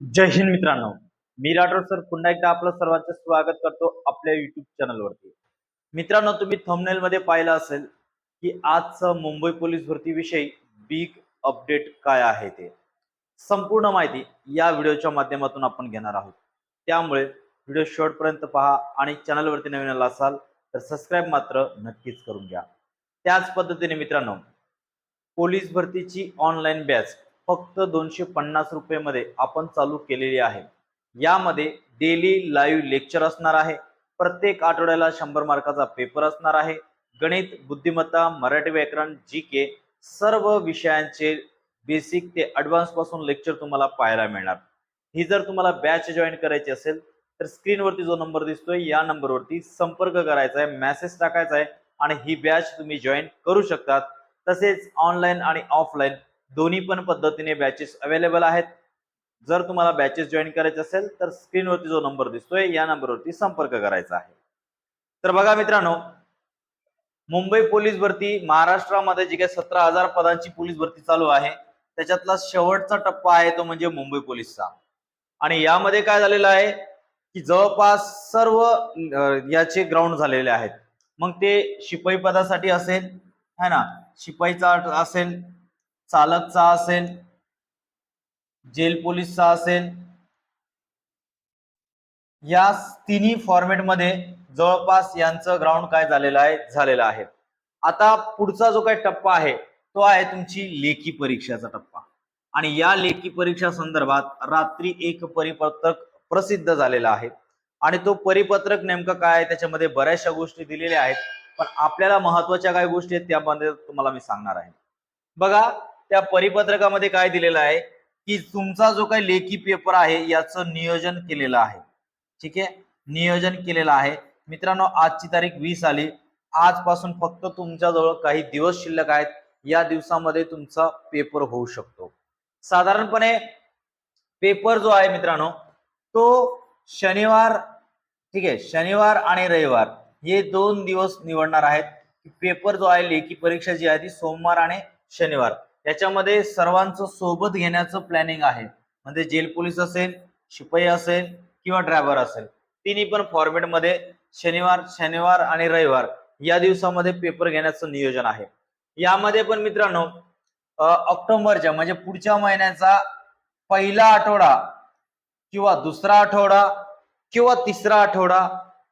जय हिंद मित्रांनो. मी राठोड सर. पुन्हा एकदा आपलं सर्वांचं स्वागत करतो आपल्या युट्यूब चॅनलवरती मित्रांनो तुम्ही थंबनेल मध्ये पाहिलं असेल की आजचं मुंबई पोलीस भरती विषयी बिग अपडेट काय आहे ते. संपूर्ण माहिती या व्हिडिओच्या माध्यमातून आपण घेणार आहोत. त्यामुळे व्हिडिओ शेवटपर्यंत पहा आणि चॅनलवरती नवीन आला असाल तर सबस्क्राईब मात्र नक्कीच करून घ्या. त्याच पद्धतीने मित्रांनो पोलीस भरतीची ऑनलाईन बॅच फक्त दोनशे पन्नास रुपये मध्ये आपण चालू केलेली आहे. यामध्ये डेली लाईव्ह लेक्चर असणार आहे. प्रत्येक आठवड्याला शंभर मार्काचा पेपर असणार आहे. गणित बुद्धिमत्ता मराठी व्याकरण जी के सर्व विषयांचे बेसिक ते ॲडव्हान्सपासून लेक्चर तुम्हाला पाहायला मिळणार. ही जर तुम्हाला बॅच जॉईन करायची असेल तर स्क्रीनवरती जो नंबर दिसतोय या नंबरवरती संपर्क करायचा आहे मेसेज टाकायचा आहे आणि ही बॅच तुम्ही जॉईन करू शकतात. तसेच ऑनलाईन आणि ऑफलाईन दोन्ही पण पद्धतीने बॅचेस अवेलेबल आहेत. जर तुम्हाला बॅचेस जॉईन करायचे असेल तर स्क्रीनवरती जो नंबर दिसतोय या नंबरवरती संपर्क करायचा आहे. तर बघा मित्रांनो मुंबई पोलीस भरती महाराष्ट्रामध्ये जी काही सतरा हजार पदांची पोलीस भरती चालू आहे त्याच्यातला शेवटचा टप्पा आहे तो म्हणजे मुंबई पोलीसचा. आणि यामध्ये काय झालेलं आहे की जवळपास सर्व याचे ग्राउंड झालेले आहेत. मग ते शिपाई पदासाठी असेल है ना? शिपाईचा असेल चालकचा असेल जेल पोलीसचा असेल या तिन्ही फॉर्मेटमध्ये जवळपास यांचं ग्राउंड काय झालेलं आहे झालेलं आहे. आता पुढचा जो काही टप्पा आहे तो आहे तुमची लेखी परीक्षेचा टप्पा. आणि या लेखी परीक्षा संदर्भात रात्री एक परिपत्रक प्रसिद्ध झालेला आहे. आणि तो परिपत्रक नेमकं काय आहे त्याच्यामध्ये बऱ्याचशा गोष्टी दिलेल्या आहेत. पण आपल्याला महत्त्वाच्या काय गोष्टी आहेत त्यामध्ये तुम्हाला मी सांगणार आहे. बघा त्या परिपत्रकामध्ये काय दिलेलं आहे? की तुमचा जो काही लेखी पेपर आहे याचं नियोजन केलेलं आहे. ठीक आहे? नियोजन केलेलं आहे. मित्रांनो आजची तारीख वीस आली. आजपासून फक्त तुमच्याजवळ काही दिवस शिल्लक आहेत. या दिवसामध्ये तुमचा पेपर होऊ शकतो. साधारणपणे पेपर जो आहे मित्रांनो तो शनिवार ठीक आहे शनिवार आणि रविवार हे दोन दिवस निवडणार आहेत. पेपर जो आहे लेखी परीक्षा जी आहे ती सोमवार आणि शनिवार. याच्यामध्ये सर्वांचं सोबत घेण्याचं प्लॅनिंग आहे. म्हणजे जेल पोलीस असेल शिपाई असेल किंवा ड्रायव्हर असेल. तिन्ही पण फॉर्मेटमध्ये शनिवार शनिवार आणि रविवार या दिवसामध्ये पेपर घेण्याचं नियोजन आहे. यामध्ये पण मित्रांनो ऑक्टोबरच्या म्हणजे पुढच्या महिन्याचा पहिला आठवडा किंवा दुसरा आठवडा किंवा तिसरा आठवडा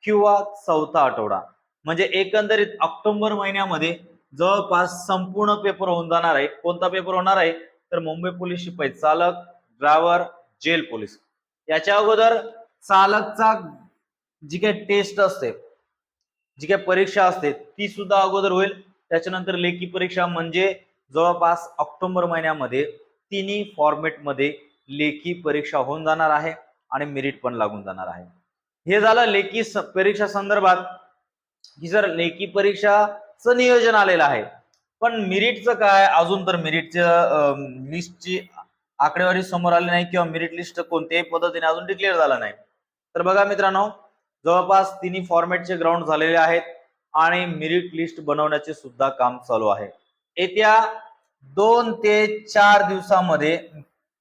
किंवा चौथा आठवडा. म्हणजे एकंदरीत ऑक्टोबर महिन्यामध्ये जवळपास संपूर्ण पेपर होऊन जाणार आहे. कोणता पेपर होणार आहे? तर मुंबई पोलीस शिपाई चालक ड्रायव्हर जेल पोलीस. याच्या अगोदर चालकचा जी काही टेस्ट असते जी काही परीक्षा असते ती सुद्धा अगोदर होईल. त्याच्यानंतर लेखी परीक्षा म्हणजे जवळपास ऑक्टोबर महिन्यामध्ये तिन्ही फॉर्मेटमध्ये लेखी परीक्षा होऊन जाणार आहे आणि मेरिट पण लागून जाणार आहे. हे झालं लेखी परीक्षा संदर्भात. की जर लेखी परीक्षा च नियोजन आलेलं आहे. पण मिरिटचं काय? अजून तर मिरिटच्या लिस्टची आकडेवारी समोर आली नाही किंवा मिरिट लिस्ट कोणत्याही पद्धतीने अजून डिक्लेअर झाला नाही. तर बघा मित्रांनो जवळपास तिन्ही फॉर्मॅटचे ग्राउंड झालेले आहेत आणि मिरिट लिस्ट बनवण्याचे सुद्धा काम चालू आहे. येत्या दोन ते चार दिवसामध्ये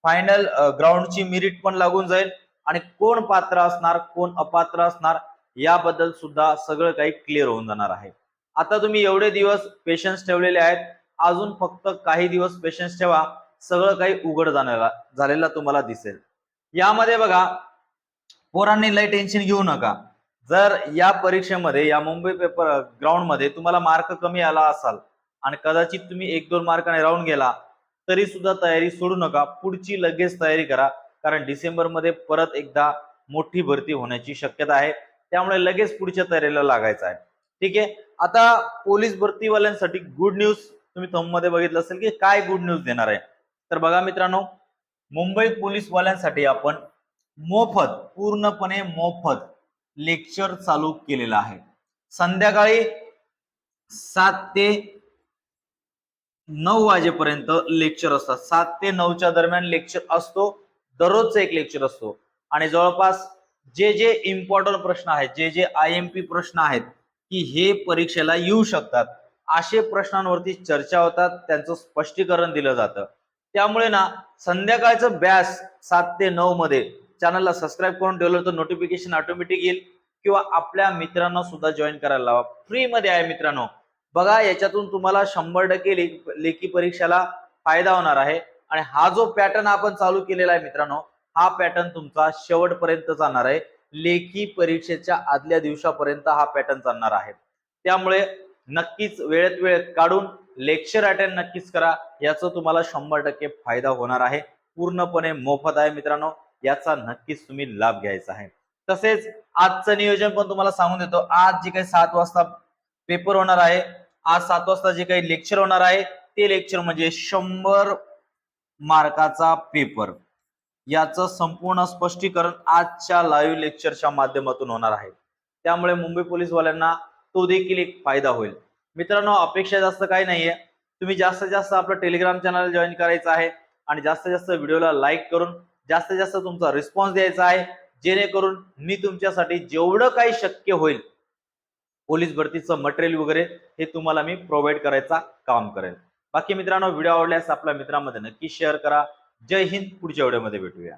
फायनल ग्राउंडची मिरिट पण लागून जाईल आणि कोण पात्र असणार कोण अपात्र असणार याबद्दल सुद्धा सगळं काही क्लिअर होऊन जाणार आहे. आता तुम्ही एवढे दिवस पेशन्स ठेवलेले आहेत. अजून फक्त काही दिवस पेशन्स ठेवा. सगळं काही उघड जाण्याला झालेला तुम्हाला दिसेल. यामध्ये बघा पोरांनी लय टेन्शन घेऊ नका. जर या परीक्षेमध्ये या मुंबई पेपर ग्राउंडमध्ये तुम्हाला मार्क कमी आला असाल आणि कदाचित तुम्ही एक दोन मार्काने राहून गेला तरी सुद्धा तयारी सोडू नका. पुढची लगेच तयारी करा. कारण डिसेंबरमध्ये परत एकदा मोठी भरती होण्याची शक्यता आहे. त्यामुळे लगेच पुढच्या तयारीला लागायचं आहे. ठीक आहे? आता पोलीस भरतीवाल्यांसाठी गुड न्यूज तुम्ही थंबमध्ये बघितलं असेल की काय गुड न्यूज देणार आहे. तर बघा मित्रांनो मुंबई पोलीस वाल्यांसाठी आपण मोफत पूर्णपणे मोफत लेक्चर चालू केलेलं आहे. संध्याकाळी सात ते नऊ वाजेपर्यंत लेक्चर असतात. सात ते नऊच्या दरम्यान लेक्चर असतो दररोजचा एक लेक्चर असतो. आणि जवळपास जे जे इम्पॉर्टंट प्रश्न आहेत जे जे आय एम पी प्रश्न आहेत की हे परीक्षेला येऊ शकतात. असे प्रश्नांवरती चर्चा होतात त्यांचं स्पष्टीकरण दिलं जातं. त्यामुळे ना संध्याकाळचं बॅस सात ते नऊ मध्ये चॅनलला सबस्क्राईब करून ठेवलं तर नोटिफिकेशन ऑटोमॅटिक येईल किंवा आपल्या मित्रांना सुद्धा जॉईन करायला लावा. फ्रीमध्ये आहे मित्रांनो. बघा याच्यातून तुम्हाला शंभर टक्के लेखी परीक्षेला फायदा होणार आहे. आणि हा जो पॅटर्न आपण चालू केलेला आहे मित्रांनो हा पॅटर्न तुमचा शेवटपर्यंत जाणार आहे. लेखी परीक्षेच्या आदल्या दिवसापर्यंत हा पॅटर्न चालणार आहे. त्यामुळे नक्कीच वेळेत वेळ काढून लेक्चर अटेंड नक्कीच करा. याचा तुम्हाला शंभर टक्के फायदा होणार आहे. पूर्णपणे मोफत आहे मित्रांनो. याचा नक्कीच तुम्ही लाभ घ्यायचा आहे. तसेच आजचं नियोजन पण तुम्हाला सांगून देतो. आज जे काही सात वाजता पेपर होणार आहे आज सात वाजता जे काही लेक्चर होणार आहे ते लेक्चर म्हणजे शंभर मार्काचा पेपर याचं संपूर्ण स्पष्टीकरण आजच्या लाईव्ह लेक्चरच्या माध्यमातून होणार आहे. त्यामुळे मुंबई पोलीसवाल्यांना तो देखील एक फायदा होईल. मित्रांनो अपेक्षा जास्त काही नाहीये. तुम्ही जास्तीत जास्त आपलं टेलिग्राम चॅनल जॉईन करायचं आहे आणि जास्तीत जास्त व्हिडिओला लाईक करून जास्तीत जास्त तुमचा रिस्पॉन्स द्यायचा आहे. जेणेकरून मी तुमच्यासाठी जेवढं काही शक्य होईल पोलीस भरतीचं मटेरियल वगैरे हे तुम्हाला मी प्रोव्हाइड करायचा काम करेल बाकी मित्रांनो व्हिडिओ आवडल्यास आपल्या मित्रांमध्ये नक्की शेअर करा. जय हिंद पुढच्या व्हिडिओमध्ये भेटूया.